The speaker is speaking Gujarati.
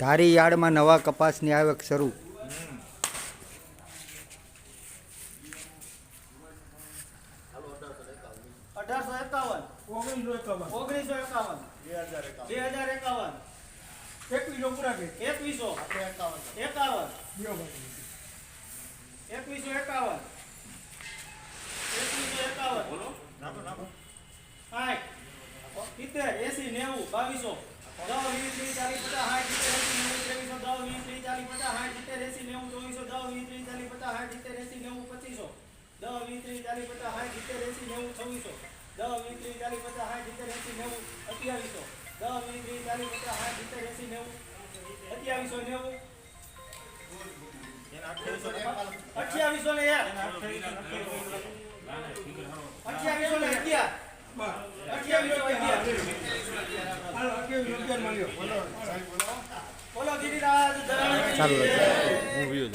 ધારી યાર્ડમાં નવા કપાસની આવક શરૂ. અઢારસો એકાવન. ઓગણીસો ઓગણીસો એકાવન. બે હજાર એકાવન. એકવીસો પૂરા એકવીસો એકાવન એકાવન. એકવીસો એકાવન. સિત્તેર એસી નેવું બાવીસો. દસ વીસ ત્રીસ ચાલીસ પચાસ સાઠ સિત્તેર એસી નેવું ત્રેવીસો. દસ વીસ ત્રીસ ચાલીસ પચાસ સાઠ સિત્તેર એસી નેવું ચોવીસો. દસ વીસ ત્રીસ ચાલીસ પચાસ સાઠ સિત્તેર એસી નેવું પચીસો. દસ વીસ ત્રીસ ચાલીસ પચાસ સાઠ સિત્તેર એસી નેવું છવ્વીસો દસ વીસ ત્રીસ ચાલીસ પચાસ સાઠ સિત્તેર એસી નેવું અઠ્યાવીસો. દસ વીસ ત્રીસ ચાલીસ પચાસ સાઠ સિત્તેર એસી નેવું અઠ્યાવીસો નેવું. અઠ્યાવીસો ને એક. ચાલુ. હું વ્યૂ